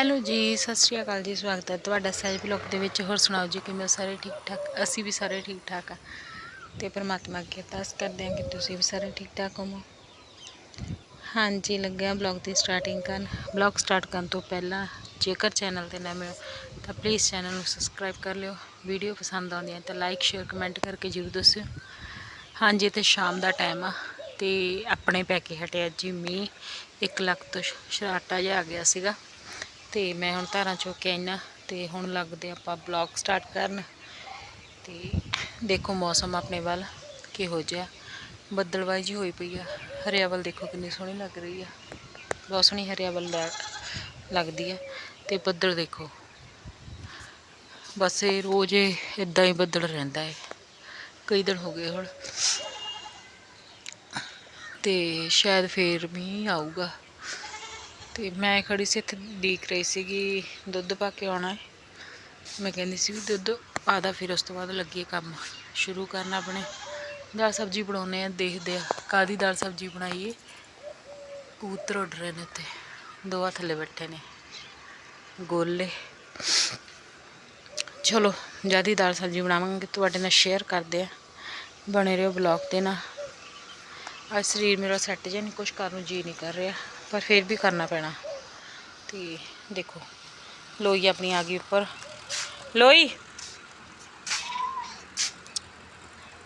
Hello ਜੀ, ਸਤਿ ਸ਼੍ਰੀ ਅਕਾਲ ਜੀ, ਸਵਾਗਤ ਹੈ ਤੁਹਾਡਾ ਸਹਿਜ ਬਲੌਗ ਦੇ ਵਿੱਚ। ਹੋਰ ਸੁਣਾਓ ਜੀ, ਕਿਵੇਂ ਹੋ ਸਾਰੇ ਠੀਕ ਠਾਕ ਅਸੀਂ ਵੀ ਸਾਰੇ ਠੀਕ ਠਾਕ ਆ। ਤੇ ਪਰਮਾਤਮਾ ਅੱਗੇ ਅਰਦਾਸ ਕਰਦੇ ਹਾਂ ਕਿ ਤੁਸੀਂ ਵੀ ਸਾਰੇ ਠੀਕ ਠਾਕ ਹੋਵੋ। ਹਾਂਜੀ ਲੱਗਿਆ ਬਲੌਗ ਦੀ ਸਟਾਰਟਿੰਗ ਕਰਨ। ਬਲੌਗ ਸਟਾਰਟ ਕਰਨ ਤੋਂ ਪਹਿਲਾਂ ਜੇਕਰ ਚੈਨਲ ਤੇ ਨਵੇਂ ਹੋ, ਤਾਂ ਪਲੀਜ਼ ਚੈਨਲ ਨੂੰ ਸਬਸਕ੍ਰਾਈਬ ਕਰ ਲਿਓ। ਵੀਡੀਓ ਪਸੰਦ ਆਉਂਦੀ ਹੈ ਤਾਂ ਲਾਈਕ, ਸ਼ੇਅਰ, ਕਮੈਂਟ ਕਰਕੇ ਜ਼ਰੂਰ ਦੱਸਿਓ। ਹਾਂਜੀ ਤੇ ਸ਼ਾਮ ਦਾ ਟਾਈਮ ਆ ਤੇ ਆਪਣੇ ਪੈ ਕੇ ਹਟਿਆ ਜੀ ਮੀਂਹ। 1 ਲੱਖ ਤੋਂ ਸ਼ਰਾਟਾ ਜਿਹਾ ਆ ਗਿਆ ਸੀਗਾ। ਤੇ ਮੈਂ ਹੁਣ ਧਾਰਾਂ ਚੁੱਕ ਕੇ ਆਈਆਂ ਤੇ ਹੁਣ ਲੱਗਦੇ ਆਪਾਂ ਬਲੌਗ ਸਟਾਰਟ ਕਰਨ। ਤੇ ਦੇਖੋ ਮੌਸਮ ਆਪਣੇ ਵੱਲ ਕਿਹੋ ਜਿਹਾ। ਬੱਦਲਵਾਈ ਜੀ ਹੋਈ ਪਈ ਆ। ਹਰਿਆਵਲ ਦੇਖੋ ਕਿੰਨੀ ਸੋਹਣੀ ਲੱਗ ਰਹੀ ਆ। ਬਹੁਤ ਸੋਹਣੀ ਹਰਿਆਵਲ ਲੱਗਦੀ ਆ। ਤੇ ਬੱਦਲ ਦੇਖੋ। ਬਸ ਇਹ ਰੋਜ਼ ਇਦਾਂ ਹੀ ਬੱਦਲ ਰਹਿੰਦਾ ਹੈ ਕਈ ਦਿਨ ਹੋ ਗਏ ਹੁਣ। ਤੇ ਸ਼ਾਇਦ ਫੇਰ ਵੀ ਆਊਗਾ। ਤੇ ਮੈਂ ਖੜੀ ਸੀ ਇੱਥੇ ਦੇਖ ਰਹੀ ਸੀਗੀ, ਦੁੱਧ ਪਾ ਕੇ ਆਉਣਾ ਹੈ। ਮੈਂ ਕਹਿੰਦੀ ਸੀ ਵੀ ਦੁੱਧ ਪਾਦਾ ਫਿਰ ਉਸ ਤੋਂ ਬਾਅਦ ਲੱਗੀ ਕੰਮ। ਸ਼ੁਰੂ ਕਰਨਾ ਆਪਣੇ। ਦਾਲ ਸਬਜ਼ੀ ਬਣਾਉਨੇ ਆ ਦੇਖਦੇ ਆ ਕਾਦੀ ਦਾਲ ਸਬਜ਼ੀ ਬਣਾਈਏ। ਕਬੂਤਰ ਉੱਡ ਰਹੇ ਨੇ ਤੇ ਦੋ ਆ ਥੱਲੇ ਬੈਠੇ ਨੇ। ਗੋਲੇ। ਚਲੋ, ਜਿਆਦੀ ਦਾਲ ਸਬਜ਼ੀ ਬਣਾਵਾਂਗੇ, ਤੁਹਾਡੇ ਨਾਲ ਸ਼ੇਅਰ ਕਰਦੇ ਆ ਬਣੇ ਰਹੋ ਬਲੌਗ ਤੇ ਨਾ ਅੱਜ ਸਰੀਰ ਮੇਰਾ ਸੈੱਟ ਜਿਹਾ ਨਹੀਂ ਕੁਝ ਕਰਨ ਨੂੰ ਜੀ ਨਹੀਂ ਕਰ ਰਿਹਾ। ਪਰ ਫਿਰ ਵੀ ਕਰਨਾ ਪੈਣਾ। ਤੇ ਦੇਖੋ, ਲੋਈ ਆਪਣੀ ਆ ਗਈ ਉੱਪਰ। ਲੋਈ!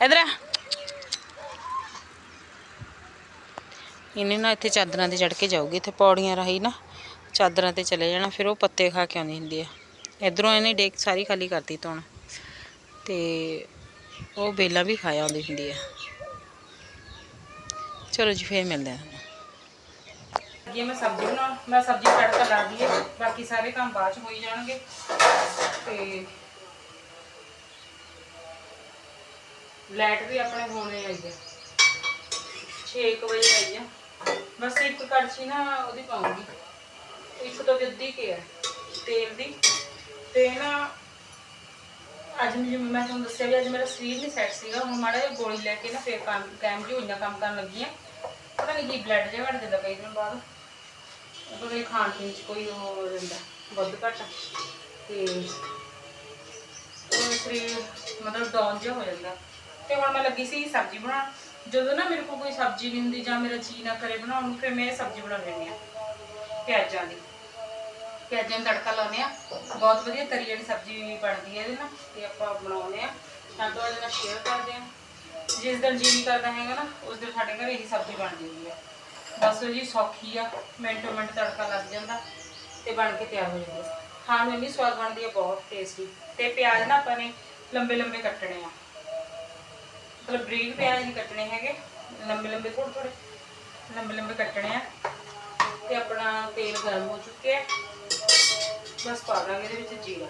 ਇਧਰ ਇਹਨੇ ਨਾ ਇੱਥੇ ਚਾਦਰਾਂ ਤੇ ਚੜ ਕੇ ਜਾਊਗੀ, ਇੱਥੇ ਪੌੜੀਆਂ ਰਾਹੀਂ ਨਾ ਚਾਦਰਾਂ ਤੇ ਚਲੇ ਜਾਣਾ, ਫਿਰ ਉਹ ਪੱਤੇ ਖਾ ਕੇ ਆਉਂਦੀ ਹੁੰਦੀ ਆ। ਇਧਰੋਂ ਇਹਨੇ ਡੇਕ ਸਾਰੀ ਖਾਲੀ ਕਰਤੀ ਧੋਣ। ਤੇ ਉਹ ਬੇਲਾਂ ਵੀ ਖਾਇਆ ਆਉਂਦੀ ਹੁੰਦੀ ਆ। ਚਲੋ ਜੀ, ਫੇਰ ਮਿਲਦੇ ਹਾਂ ਮੈਂ ਸਬਜ਼ੀ ਬਣਾਉਣ ਮੈਂ ਸਬਜ਼ੀ ਤੜਕਾ ਲਾ ਦਈਏ, ਬਾਕੀ ਸਾਰੇ ਕੰਮ ਬਾਅਦ ਚ ਹੋਈ ਜਾਣਗੇ। ਤੇ ਲਾਈਟ ਵੀ ਆਪਣੇ ਹੋਣੇ ਆਈ ਹੈ 6 ਵਜੇ ਆਈ ਹੈ ਬਸ ਇੱਕ ਕੜਛੀ ਨਾ ਉਹਦੀ ਪਾਉਂਗੀ। ਇੱਕ ਤੋਂ ਅੱਧੀ ਕੇ ਹੈ ਤੇਲ ਦੀ। ਤੇ ਨਾ ਅੱਜ ਜਿਵੇਂ ਮੈਂ ਤੁਹਾਨੂੰ ਦੱਸਿਆ ਵੀ ਅੱਜ ਮੇਰਾ ਸਰੀਰ ਨਹੀਂ ਸੈੱਟ ਸੀਗਾ, ਹੁਣ ਮਾੜਾ ਜਿਹਾ ਗੋਲੀ ਲੈ ਕੇ ਨਾ ਫੇਰ ਕੰਮ ਕੈਮ ਜੀ ਹੋਈਆਂ ਕੰਮ ਕਰਨ ਲੱਗੀ ਆ ਪਤਾ ਨਹੀਂ ਕੀ ਬਲੱਡ ਜਿਹਾ ਘਟ ਜਾਂਦਾ ਕਈ ਦਿਨ ਬਾਅਦ। ਉਹਦੇ ਖਾਣ ਪੀਣ ਚ ਕੋਈ ਉਹ ਹੋ ਜਾਂਦਾ ਵੱਧ ਘਟ ਤੇ ਉਹ ਸਰੀਰ ਮਤਲਬ ਡਾਊਨ ਜਿਹਾ ਹੋ ਜਾਂਦਾ। ਤੇ ਹੁਣ ਮੈਂ ਲੱਗੀ ਸੀ ਸਬਜ਼ੀ ਬਣਾਉਣ। ਜਦੋਂ ਨਾ ਮੇਰੇ ਕੋਲ ਕੋਈ ਸਬਜ਼ੀ ਨਹੀਂ ਹੁੰਦੀ ਜਾਂ ਮੇਰਾ ਜੀ ਨਾ ਕਰੇ ਬਣਾਉਣ ਨੂੰ, ਫਿਰ ਮੈਂ ਸਬਜ਼ੀ ਬਣਾ ਲੈਂਦੀ ਆ ਪਿਆਜ਼ਾਂ ਦੀ। ਪਿਆਜ਼ਾਂ ਨੂੰ ਤੜਕਾ ਲਾਉਂਦੇ ਆ ਬਹੁਤ ਵਧੀਆ ਤਰੀ ਵਾਲੀ ਸਬਜ਼ੀ ਬਣਦੀ ਹੈ ਇਹਦੇ ਨਾਲ, ਤੇ ਆਪਾਂ ਬਣਾਉਂਦੇ ਆ ਤਾਂ ਤੁਹਾਡੇ ਨਾਲ ਸ਼ੇਅਰ ਕਰਦੇ ਆ ਜਿਸ ਦਿਨ ਜੀ ਨਹੀਂ ਕਰਦਾ ਹੈਗਾ ਨਾ, ਉਸ ਦਿਨ ਸਾਡੇ ਘਰ ਇਹੀ ਸਬਜ਼ੀ ਬਣ ਜਾਂਦੀ ਹੈ। ਬਸ ਜੀ ਸੌਖੀ ਆ, ਮਿੰਟੋ ਮਿੰਟ ਤੜਕਾ ਲੱਗ ਜਾਂਦਾ ਤੇ ਬਣ ਕੇ ਤਿਆਰ ਹੋ ਜਾਂਦੀ ਖਾਣ ਨੂੰ ਇੰਨੀ ਸਵਾਦ ਬਣਦੀ ਆ, ਬਹੁਤ ਟੇਸਟੀ ਤੇ ਪਿਆਜ਼ ਨਾ ਆਪਾਂ ਨੇ ਲੰਬੇ ਲੰਬੇ ਕੱਟਣੇ ਆ। ਮਤਲਬ ਬਰੀਕ ਪਿਆਜ਼ ਨਹੀਂ ਕੱਟਣੇ ਹੈਗੇ, ਲੰਬੇ ਲੰਬੇ ਥੋੜੇ ਥੋੜੇ ਲੰਬੇ ਲੰਬੇ ਕੱਟਣੇ ਆ। ਤੇ ਆਪਣਾ ਤੇਲ ਗਰਮ ਹੋ ਚੁੱਕਿਆ ਹੈ। ਬਸ ਪਾ ਦਾਂਗੇ ਇਹਦੇ ਵਿੱਚ ਜੀਰਾ।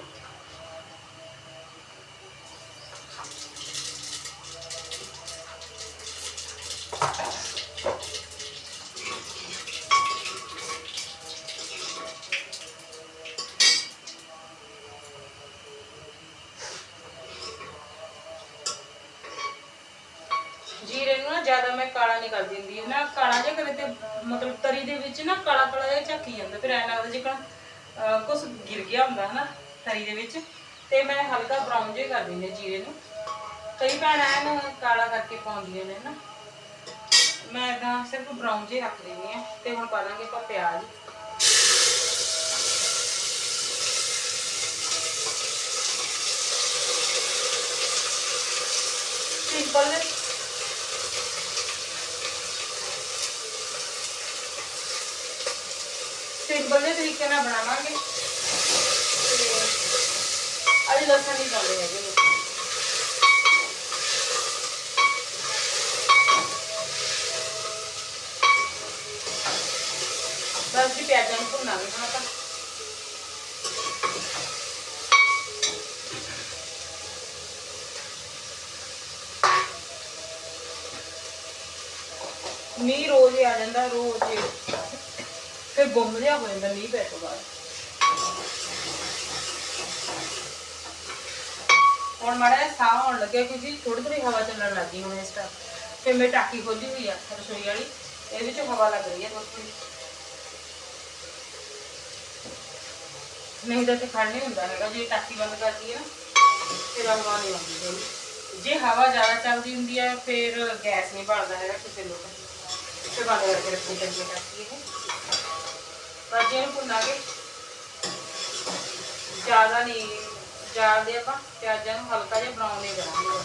ਜੀਰੇ ਨੂੰ ਜ਼ਿਆਦਾ ਮੈਂ ਕਾਲਾ ਨਹੀਂ ਕਰ ਦਿੰਦੀ ਨਾ ਕਾਲਾ ਜਿਹਾ ਕਰੇ ਤੇ ਮਤਲਬ ਤਰੀ ਦੇ ਵਿੱਚ ਨਾ ਕਾਲਾ ਕਾਲਾ ਜਿਹਾ ਝੱਕੀ ਜਾਂਦਾ, ਫਿਰ ਐਂ ਲੱਗਦਾ ਜਿਕਣ ਕੁਝ ਗਿਰ ਗਿਆ ਹੁੰਦਾ ਹਨਾ, ਤਰੀ ਦੇ ਵਿੱਚ। ਤੇ ਮੈਂ ਹਲਕਾ ਬਰਾਊਨ ਜਿਹਾ ਕਰ ਦਿੰਦੀ ਜੀਰੇ ਨੂੰ। ਕਈ ਭੈਣਾਂ ਐਨ ਕਾਲਾ ਕਰਕੇ ਪਾਉਂਦੀਆਂ ਨੇ ਨਾ ਮੈਂ ਤਾਂ ਸਿਰਫ ਬਰਾਊਨ ਜਿਹਾ ਰੱਖ ਦਿੰਦੀ ਹਾਂ ਤੇ ਹੁਣ ਪਾ ਦਾਂਗੇ ਆਪਾਂ ਪਿਆਜ਼। ਤਰੀਕੇ ਨਾਲ ਬਣਾਵਾਂਗੇ। ਤੇ ਲਸਣ ਨਹੀਂ ਪਾਉਂਦੇ ਹੈਗੇ। ਬਸ ਜੀ ਪਿਆਜ਼ਾਂ ਨੂੰ ਭੁੰਨਾਂਗੇ ਹੁਣ ਆਪਾਂ। ਮੀਂਹ ਰੋਜ਼ ਆ ਜਾਂਦਾ, ਰੋਜ਼ ਹੀ ਫਿਰ ਗੁੰਮ ਜਿਹਾ ਹੋ ਜਾਂਦਾ ਮੀਂਹ ਪੈ ਤੋਂ ਬਾਅਦ ਹੁਣ ਮਾੜਾ ਜਿਹਾ ਸਾਹ ਆਉਣ ਲੱਗਿਆ ਕਿਉਂਕਿ ਥੋੜੀ ਥੋੜੀ ਹਵਾ ਚੱਲਣ ਲੱਗੀ ਹੁਣ ਇਸ ਟਾਈਮ ਫਿਰ ਮੈਂ ਟਾਕੀ ਖੋਲੀ ਹੋਈ ਆ ਰਸੋਈ ਵਾਲੀ ਇਹਦੇ ਵਿੱਚ ਹਵਾ ਲੱਗ ਰਹੀ ਹੈ ਥੋੜੀ ਥੋੜੀ ਨਹੀਂ ਤਾਂ ਤੇ ਖੜ ਨਹੀਂ ਹੁੰਦਾ ਹੈਗਾ ਜੇ ਟਾਕੀ ਬੰਦ ਕਰਦੀ ਹੈ ਨਾ ਫਿਰ ਹਵਾ ਨਹੀਂ ਆਉਂਦੀ ਹੈਗੀ ਜੇ ਹਵਾ ਜ਼ਿਆਦਾ ਚੱਲਦੀ ਹੁੰਦੀ ਹੈ ਫਿਰ ਗੈਸ ਨਹੀਂ ਬਲਦਾ ਹੈਗਾ ਕਿਸੇ ਲੋਕ ਤੇ ਬੰਦ ਕਰਕੇ ਰੱਖਣੀ ਪੈਂਦੀ ਹੈ ਟਾਕੀ ਇਹ ਭੁੰਨਾਂਗੇ ਜ਼ਿਆਦਾ ਨਹੀਂ ਜ਼ਿਆਦਾ ਆਪਾਂ, ਪਿਆਜ਼ਾਂ ਨੂੰ ਹਲਕਾ ਜਿਹਾ ਬਰਾਊਨ ਹੀ ਕਰਾਂਗੇ।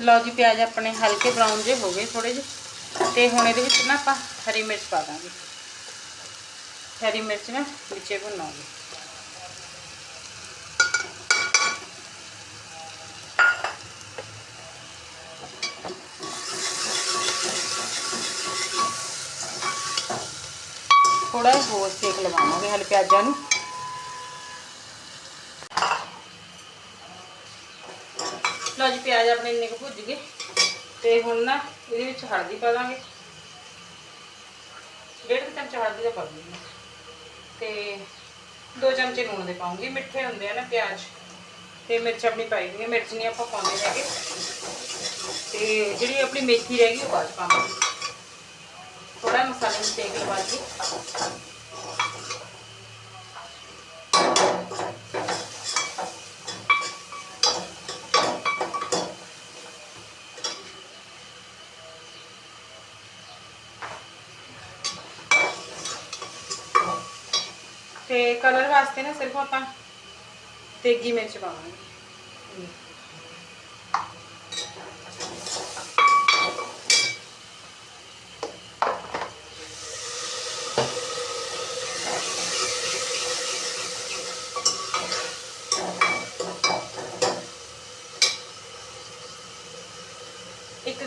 ਲਓ ਜੀ, ਪਿਆਜ਼ ਆਪਣੇ ਹਲਕੇ ਬਰਾਊਨ ਜੇ ਹੋ ਗਏ ਥੋੜੇ ਜਿਹੇ, ਤੇ ਹੁਣ ਇਹਦੇ ਵਿੱਚ ਨਾ ਆਪਾਂ ਹਰੀ ਮਿਰਚ ਪਾ ਦਾਂਗੇ। ਹਰੀ ਮਿਰਚ ਨਾ ਵਿੱਚੇ ਭੁੰਨਾਂਗੇ। ਥੋੜਾ ਹੋਰ ਸੇਕ ਲਵਾਵਾਂਗੇ ਹਲ ਪਿਆਜ਼ਾਂ ਨੂੰ। ਲਓ ਜੀ, ਪਿਆਜ਼ ਆਪਣੇ ਇੰਨੇ ਕੁ ਭੁੱਜ ਗਏ। ਤੇ ਹੁਣ ਨਾ ਇਹਦੇ ਵਿੱਚ ਹਲਦੀ ਪਾ ਦਾਂਗੇ। ਡੇਢ ਕੁ ਚਮਚਾ ਹਲਦੀ ਦਾ ਪਾ ਦੂੰਗੀ। ਤੇ ਦੋ ਚਮਚੇ ਲੂਣ ਦੇ ਪਾਉਂਗੀ। ਮਿੱਠੇ ਹੁੰਦੇ ਆ ਨਾ ਪਿਆਜ਼। ਤੇ ਮਿਰਚ ਆਪਣੀ ਪਾਈ ਦੀ ਮਿਰਚ ਨਹੀਂ ਆਪਾਂ ਪਾਉਂਦੇ ਹੈਗੇ। ਤੇ ਜਿਹੜੀ ਆਪਣੀ ਮੇਥੀ ਰਹਿ ਗਈ, ਉਹ ਬਾਅਦ 'ਚ ਪਾਵਾਂਗੇ। ਥੋੜਾ ਮਸਾਲੇ ਨੂੰ ਸੇਕ ਲਵਾ ਕੇ ਤੇ ਕਲਰ ਵਾਸਤੇ ਨਾ ਸਿਰਫ ਆਪਾਂ ਤੇਗੀ ਮਿਰਚ ਪਾਵਾਂਗੇ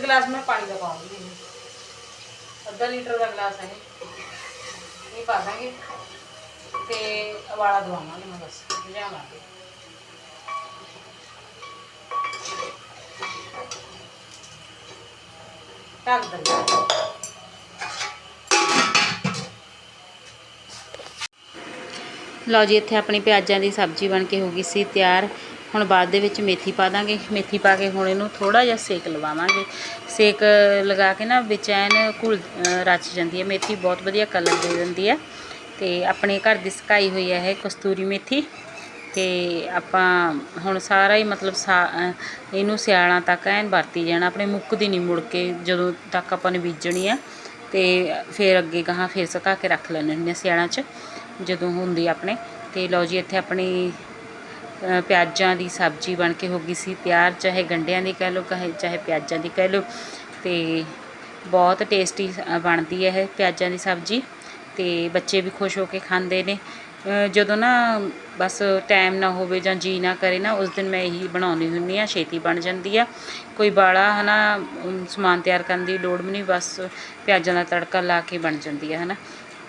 ਇੱਕ ਗਲਾਸ ਮੈਂ ਪਾਣੀ ਦਾ ਪਾਉਂਗੀ ਇਹਨੂੰ। ਅੱਧਾ ਲੀਟਰ ਦਾ ਗਲਾਸ ਹੈ ਇਹ ਇਹ ਪਾ ਦਾਂਗੇ ਤੇ ਉਬਾਲਾ ਦਵਾਵਾਂਗੇ ਮੈਂ ਬਸ ਲਿਆਵਾਂਗੇ ਢੱਕ ਦਿੰਦੇ ਲਓ ਜੀ ਇੱਥੇ ਆਪਣੀ ਪਿਆਜ਼ਾਂ ਦੀ ਸਬਜ਼ੀ ਬਣ ਕੇ ਹੋ ਗਈ ਸੀ ਤਿਆਰ ਹੁਣ ਬਾਅਦ ਦੇ ਵਿੱਚ ਮੇਥੀ ਪਾ ਦਾਂਗੇ। ਮੇਥੀ ਪਾ ਕੇ ਹੁਣ ਇਹਨੂੰ ਥੋੜਾ ਜਿਹਾ ਸੇਕ ਲਵਾਵਾਂਗੇ। ਸੇਕ ਲਗਾ ਕੇ ਨਾ ਵਿੱਚ ਐਨ ਘੁਲ ਰਚ ਜਾਂਦੀ ਹੈ। ਮੇਥੀ ਬਹੁਤ ਵਧੀਆ ਕਲਰ ਦੇ ਦਿੰਦੀ ਹੈ। ਤੇ ਆਪਣੇ ਘਰ ਦੀ ਸੁਕਾਈ ਹੋਈ ਹੈ ਇਹ ਕਸਤੂਰੀ ਮੇਥੀ। ਤੇ ਆਪਾਂ ਹੁਣ ਸਾਰਾ ਹੀ ਮਤਲਬ ਸਾ- ਇਹਨੂੰ ਸਿਆਲਾਂ ਤੱਕ ਐਨ ਵਰਤੀ ਜਾਣਾ। ਆਪਣੇ ਮੁੱਕਦੀ ਨਹੀਂ ਮੁੜ ਕੇ ਜਦੋਂ ਤੱਕ ਆਪਾਂ ਨੇ ਬੀਜਣੀ ਆ ਤੇ ਫਿਰ ਅੱਗੇ ਗਾਹਾਂ ਫਿਰ ਸੁਕਾ ਕੇ ਰੱਖ ਲੈਣੇ ਹੁੰਦੇ ਆ ਸਿਆਲਾਂ 'ਚ, ਜਦੋਂ ਹੁੰਦੀ ਆਪਣੇ। ਤੇ ਲਓ ਜੀ, ਇੱਥੇ ਆਪਣੀ ਪਿਆਜ਼ਾਂ ਦੀ ਸਬਜ਼ੀ ਬਣ ਕੇ ਹੋ ਗਈ ਸੀ ਤਿਆਰ ਚਾਹੇ ਗੰਢਿਆਂ ਦੀ ਕਹਿ ਲਓ ਕਹੇ ਚਾਹੇ ਪਿਆਜ਼ਾਂ ਦੀ ਕਹਿ ਲਓ। ਤੇ ਬਹੁਤ ਟੇਸਟੀ ਬਣਦੀ ਹੈ ਇਹ ਪਿਆਜ਼ਾਂ ਦੀ ਸਬਜ਼ੀ ਤੇ ਬੱਚੇ ਵੀ ਖੁਸ਼ ਹੋ ਕੇ ਖਾਂਦੇ ਨੇ। ਜਦੋਂ ਨਾ ਬਸ ਟਾਈਮ ਨਾ ਹੋਵੇ ਜਾਂ ਜੀ ਨਾ ਕਰੇ ਨਾ ਉਸ ਦਿਨ ਮੈਂ ਇਹੀ ਬਣਾਉਣੀ ਹੁੰਦੀ ਆ ਛੇਤੀ ਬਣ ਜਾਂਦੀ ਆ। ਕੋਈ ਬਾਲਾ ਹਨਾ ਅਮ, ਸਮਾਨ ਤਿਆਰ ਕਰਨ ਦੀ ਲੋੜ ਵੀ ਨਹੀਂ ਬਸ ਪਿਆਜ਼ਾਂ ਦਾ ਤੜਕਾ ਲਾ ਕੇ ਬਣ ਜਾਂਦੀ ਆ ਹਨਾ।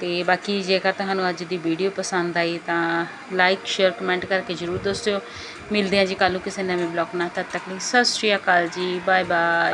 ਤੇ ਬਾਕੀ ਜੇਕਰ ਤੁਹਾਨੂੰ ਅੱਜ ਦੀ ਵੀਡੀਓ ਪਸੰਦ ਆਈ ਤਾਂ ਲਾਈਕ ਸ਼ੇਅਰ ਕਮੈਂਟ ਕਰਕੇ ਜਰੂਰ ਦੱਸਿਓ ਮਿਲਦੇ ਹਾਂ ਜੀ ਕੱਲ੍ਹ ਨੂੰ ਕਿਸੇ ਨਵੇਂ ਬਲੌਗ ਨਾਲ। ਤਦ ਤੱਕ ਲਈ ਸਤਿ ਸ਼੍ਰੀ ਅਕਾਲ ਜੀ। Bye bye